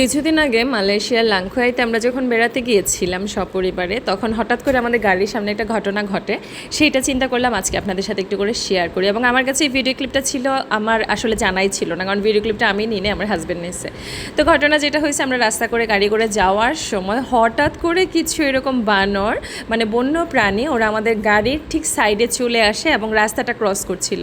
কিছুদিন আগে মালয়েশিয়ার লাংখোয়াইতে আমরা যখন বেড়াতে গিয়েছিলাম সপরিবারে, তখন হঠাৎ করে আমাদের গাড়ির সামনে একটা ঘটনা ঘটে। সেইটা চিন্তা করলাম আজকে আপনাদের সাথে একটু করে শেয়ার করি। এবং আমার কাছে এই ভিডিও ক্লিপটা ছিল, আমার আসলে জানাই ছিল না, কারণ ভিডিও ক্লিপটা আমি নিয়ে আমার হাজব্যান্ড নিয়েছে। তো ঘটনা যেটা হয়েছে, আমরা রাস্তা করে, গাড়ি করে যাওয়ার সময় হঠাৎ করে কিছু এরকম বানর মানে বন্য প্রাণী, ওরা আমাদের গাড়ির ঠিক সাইডে চলে আসে এবং রাস্তাটা ক্রস করছিল।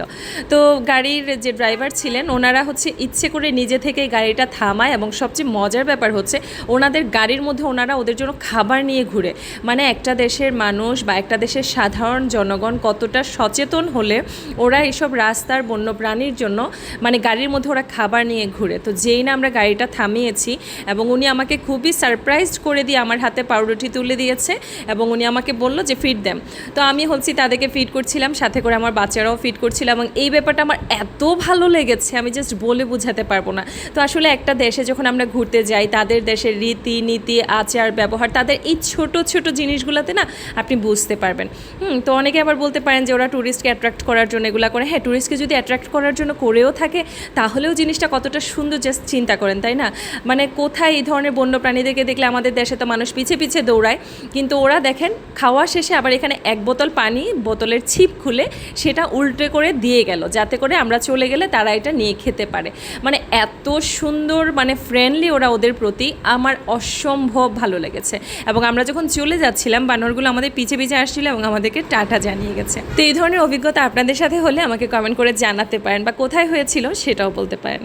তো গাড়ির যে ড্রাইভার ছিলেন, ওনারা হচ্ছে ইচ্ছে করে নিজে থেকেই গাড়িটা থামায় এবং সবচেয়ে মজার ব্যাপার হচ্ছে ওনাদের গাড়ির মধ্যে ওনারা ওদের জন্য খাবার নিয়ে ঘুরে। মানে একটা দেশের মানুষ বা একটা দেশের সাধারণ জনগণ কতটা সচেতন হলে ওরা এইসব রাস্তার বন্যপ্রাণীর জন্য মানে গাড়ির মধ্যে ওরা খাবার নিয়ে ঘুরে। তো যেই না আমরা গাড়িটা থামিয়েছি এবং উনি আমাকে খুবই সারপ্রাইজড করে দিয়ে আমার হাতে পাউরুটি তুলে দিয়েছে এবং উনি আমাকে বলল যে ফিট দেন তো আমি হচ্ছি তাদেরকে ফিট করছিলাম, সাথে করে আমার বাচ্চারাও ফিট করছিল এবং এই ব্যাপারটা আমার এত ভালো লেগেছে, আমি জাস্ট বলে বোঝাতে পারব না। তো আসলে একটা দেশে যখন আমরা ঘুরতে যাই, তাদের দেশের রীতি, নীতি, আচার, ব্যবহার, তাদের এই ছোট ছোট জিনিসগুলোতে না আপনি বুঝতে পারবেন। হুম, তো অনেকে আবার বলতে পারেন যে ওরা ট্যুরিস্টকে অ্যাট্রাক্ট করার জন্য এগুলো করে। হ্যাঁ ট্যুরিস্টকে যদি অ্যাট্রাক্ট করার জন্য করেও থাকে, তাহলেও জিনিসটা কতটা সুন্দর জাস্ট চিন্তা করেন, তাই না? মানে কোথায় এই ধরনের বন্য প্রাণীদেরকে দেখলে আমাদের দেশে তো মানুষ পিছে পিছে দৌড়ায়, কিন্তু ওরা দেখেন খাওয়া শেষে আবার এখানে এক বোতল পানি, বোতলের ছিপ খুলে সেটা উল্টে করে দিয়ে গেল, যাতে করে আমরা চলে গেলে তারা এটা নিয়ে খেতে পারে। মানে এত সুন্দর মানে ফ্রেন্ডলি ওরা ওদের প্রতি আমার অসম্ভব ভালো লেগেছে। এবং আমরা যখন চলে যাচ্ছিলাম, বানরগুলো আমাদের পিছে পিছে আসছিল এবং আমাদেরকে টাটা জানিয়ে গেছে। তো এই ধরনের অভিজ্ঞতা আপনাদের সাথে হলে আমাকে কমেন্ট করে জানাতে পারেন বা কোথায় হয়েছিল সেটাও বলতে পারেন।